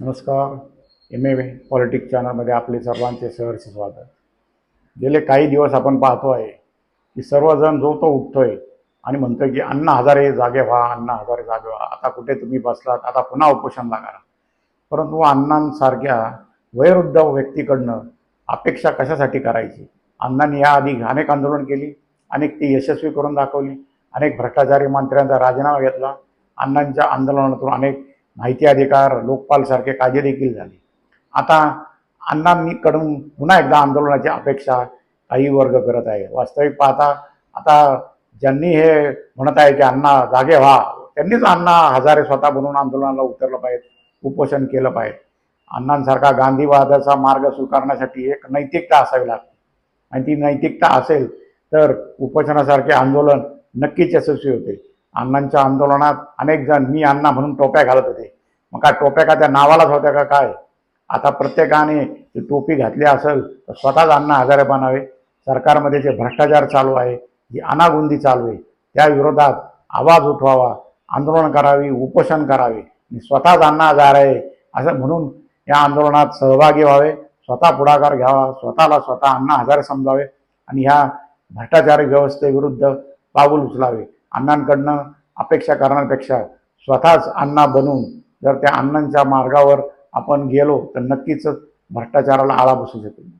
नमस्कार. M A politics चॅनलमध्ये आपले सर्वांचे सहर्ष स्वागत. गेले काही दिवस आपण पाहतो आहे की सर्वजण जो तो उठतोय आणि म्हणतोय की अण्णा हजारे जागे व्हा अण्णा हजारे जागे व्हा. आता कुठे तुम्ही बसलात? आता पुन्हा उपोषण लागा परंतु अण्णांसारख्या वयोवृद्ध व्यक्तीकडनं अपेक्षा कशासाठी करायची? अण्णांनी याआधी अनेक आंदोलन केली अनेक ती यशस्वी करून दाखवली अनेक भ्रष्टाचारी मंत्र्यांचा राजीनामा घेतला. अण्णांच्या आंदोलनातून अनेक माहिती अधिकार लोकपालसारखे कायदे देखील झाले. आता अण्णांनीकडून पुन्हा एकदा आंदोलनाची अपेक्षा काही वर्ग करत आहे. वास्तविक पाहता आता ज्यांनी हे म्हणत आहे की अण्णा जागे व्हा त्यांनीच अण्णा हजारे स्वतः बनवून आंदोलनाला उतरलं पाहिजे उपोषण केलं पाहिजे. अण्णांसारखा गांधीवादाचा मार्ग स्वीकारण्यासाठी एक नैतिकता असावी लागते. आणि ती नैतिकता असेल तर उपोषणासारखे आंदोलन नक्कीच यशस्वी होते. अण्णांच्या आंदोलनात अनेक जण मी अण्णा म्हणून टोप्या घालत होते. मग काय टोप्या का त्या नावालाच होत्या का काय? आता प्रत्येकाने ती टोपी घातली असेल तर स्वतःच अण्णा आजारे बनावे. सरकारमध्ये जे भ्रष्टाचार चालू आहे जी अनागुंदी चालू आहे त्या विरोधात आवाज उठवावा आंदोलन करावी उपोषण करावे. आणि स्वतःच अण्णा आजार आहे असं म्हणून या आंदोलनात सहभागी व्हावे स्वतः पुढाकार घ्यावा स्वतःला स्वतः अण्णा हजारे समजावे आणि ह्या भ्रष्टाचार व्यवस्थेविरुद्ध पाऊल उचलावे. अण्णांकडनं अपेक्षा करण्यापेक्षा स्वतःच अण्णा बनून जर त्या अण्णांच्या मार्गावर आपण गेलो तर नक्कीच भ्रष्टाचाराला आळा बसू शकेल.